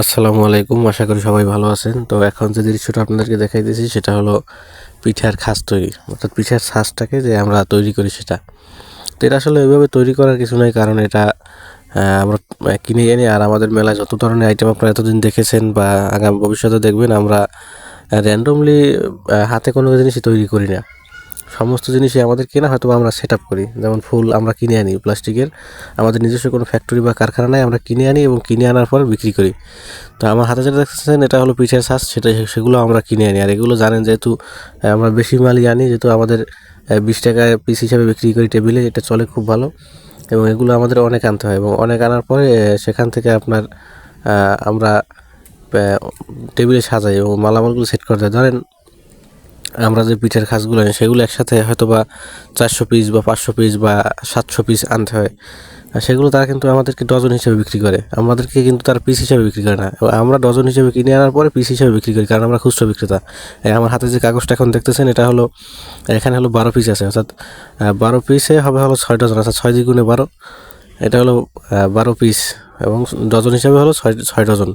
আসসালামু আলাইকুম, আশা করি সবাই ভালো আছেন। তো এখন যে দৃশ্যটা আপনাদেরকে দেখাই দিয়েছি সেটা হলো পিঠার খাস তৈরি। অর্থাৎ পিঠার ছাঁচটাকে যে আমরা তৈরি করি সেটা। তো এটা আসলে ওইভাবে তৈরি করার কিছু নাই, কারণ এটা আমরা কিনে এনে আর আমাদের মেলায় যত ধরনের আইটেম আপনারা এতদিন দেখেছেন বা আগামী, ভবিষ্যতে দেখবেন, আমরা র্যান্ডমলি হাতে কোনো জিনিসই তৈরি করি না। সমস্ত জিনিসই আমাদের কেনা হয়তো আমরা সেট করি। যেমন ফুল আমরা কিনে আনি, প্লাস্টিকের। আমাদের নিজস্ব কোনো ফ্যাক্টরি বা কারখানা নাই, আমরা কিনে আনি এবং কিনে আনার পর বিক্রি করি। তো আমার হাতে যেটা দেখতেছেন, এটা হলো পিঠের শ্বাস সেটা সেগুলো আমরা কিনে আনি। আর এগুলো জানেন যেহেতু আমরা বেশি মালই আনি, যেহেতু আমাদের বিশ টাকা পিস হিসাবে বিক্রি করি টেবিলে এটা চলে খুব ভালো। এবং এগুলো আমাদের অনেক আনতে হয় এবং অনেক আনার পরে সেখান থেকে আপনার আমরা টেবিলে সাজাই এবং মালামালগুলো সেট করে দেয়। ধরেন আমরা যে পিঠের খাসগুলো আনি, সেগুলো একসাথে হয়তো বা চারশো পিস বা পাঁচশো পিস বা সাতশো পিস আনতে হয়। আর সেগুলো তারা কিন্তু আমাদেরকে ডজন হিসেবে বিক্রি করে। আমাদেরকে কিন্তু তার পিস হিসেবে বিক্রি করে না। আমরা ডজন হিসেবে কিনে আনার পরে পিস হিসেবে বিক্রি করি, কারণ আমরা খুচরো বিক্রেতা। আমার হাতে যে কাগজটা এখন দেখতেছেন, এটা হলো, এখানে হলো বারো পিস আছে। অর্থাৎ বারো পিসে হবে হলো ছয় ডজন অর্থাৎ ছয় দ্বিগুণে বারো। এটা হলো বারো পিস এবং ডজন হিসাবে হলো ছয় ছয় ডজন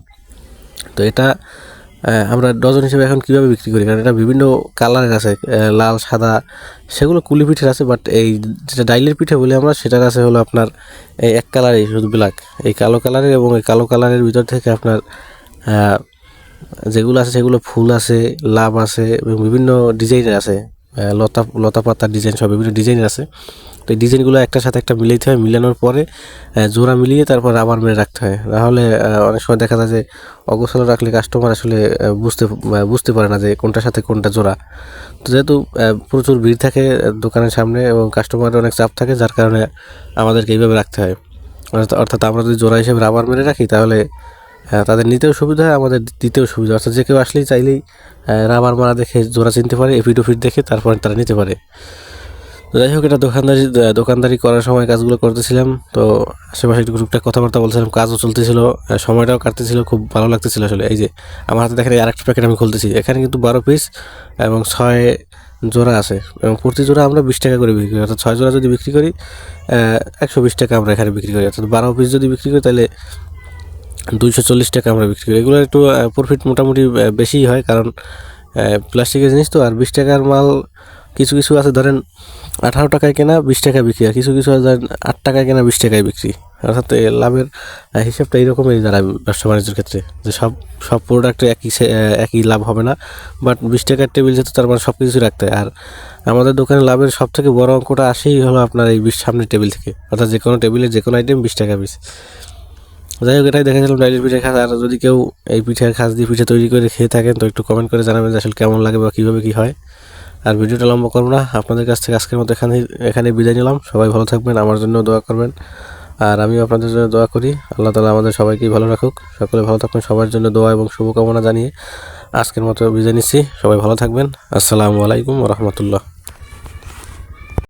তো এটা আমরা ডজন হিসেবে এখন কীভাবে বিক্রি করি? কারণ এটা বিভিন্ন কালারের আছে লাল, সাদা, সেগুলো কুলি পিঠের আছে বাট এই যেটা ডাইলের পিঠে বলি আমরা, সেটার আছে হলো আপনার এই এক কালারের, শুধু ব্ল্যাক এই কালো কালারের এবং এই কালো কালারের ভিতর থেকে আপনার যেগুলো আছে সেগুলো ফুল আছে, লাভ আছে এবং বিভিন্ন ডিজাইনের আছে। লতা লতা পাতার ডিজাইন সব বিভিন্ন ডিজাইন আছে। তো এই ডিজাইনগুলো একটার সাথে একটা মিলাইতে হয় মিলানোর পরে জোড়া মিলিয়ে তারপর রাবার মেরে রাখতে হয়। আহ, অনেক সময় দেখা যায় যে অগোছালো রাখলে কাস্টমার আসলে বুঝতে বুঝতে পারে না যে কোনটার সাথে কোনটা জোড়া। তো যেহেতু প্রচুর ভিড় থাকে দোকানের সামনে এবং কাস্টমারের অনেক চাপ থাকে যার কারণে আমাদেরকে এইভাবে রাখতে হয়। অর্থাৎ- আমরা যদি জোড়া হিসেবে রাবার মেরে রাখি তাহলে তাদের নিতেও সুবিধা হয়, আমাদের দিতেও সুবিধা অর্থাৎ যে কেউ আসলেই চাইলেই রাবার মারা দেখে জোড়া চিনতে পারে এফিট ওফিট দেখে তারপরে তারা নিতে পারে। তো যাই হোক, এটা দোকানদারি দোকানদারি করার সময় কাজগুলো করতেছিলাম। তো আশেপাশে একটু টুকটাক কথাবার্তা বলছিলাম, কাজও চলতেছিল সময়টাও কাটতেছিল, খুব ভালো লাগতেছিল আসলে। এই যে, আমার হাতে দেখেন এই আরেকটা প্যাকেট আমি খুলতেছি। এখানে কিন্তু বারো পিস এবং ছয় জোড়া আছে এবং প্রতি জোড়া আমরা বিশ টাকা করে বিক্রি করি। অর্থাৎ ছয় জোড়া যদি বিক্রি করি একশো বিশ টাকা আমরা এখানে বিক্রি করি। অর্থাৎ বারো পিস যদি বিক্রি করি, তাহলে দুইশো চল্লিশ টাকা আমরা বিক্রি করি। এগুলো একটু প্রফিট মোটামুটি বেশিই হয় কারণ প্লাস্টিকের জিনিস তো, আর বিশ টাকার মাল কিছু কিছু আছে, ধরেন আঠারো টাকায় কেনা, বিশ টাকায় বিক্রি আর কিছু কিছু আছে, ধরেন আট টাকায় কেনা, বিশ টাকায় বিক্রি। অর্থাৎ লাভের হিসাবটা এইরকমই দাঁড়ায় ব্যবসা বাণিজ্যের ক্ষেত্রে, যে সব সব প্রোডাক্টে একই একই লাভ হবে না। বাট বিশ টাকার টেবিল যেহেতু, তার মানে সব কিছু রাখতে হয়। আর আমাদের দোকানে লাভের সব থেকে বড় অঙ্কটা আসেই হলো আপনার এই বিশ সামনের টেবিল থেকে। অর্থাৎ যে কোনো টেবিলে যে কোনো আইটেম বিশ টাকা পিস যাই হোক, এটাই দেখেছিলাম ডাইলের পিঠে খাস। আর যদি কেউ এই পিঠের খাস দিয়ে পিঠে তৈরি করে খেয়ে থাকেন, তো একটু কমেন্ট করে জানাবেন যে আসলে কেমন লাগে বা কীভাবে কী হয়। আর ভিডিওটা লম্বা করব না, আপনাদের কাছ থেকে আজকের মতো এখানে এখানে বিদায় নিলাম। সবাই ভালো থাকবেন, আমার জন্য দোয়া করবেন। আর আমিও আপনাদের জন্য দোয়া করি। আল্লাহ তালা আমাদের সবাইকেই ভালো রাখুক। সকলে ভালো থাকবেন, সবার জন্য দোয়া এবং শুভকামনা জানিয়ে আজকের মতো বিদায় নিচ্ছি। সবাই ভালো থাকবেন। আসসালামু আলাইকুম রহমতুল্লাহ।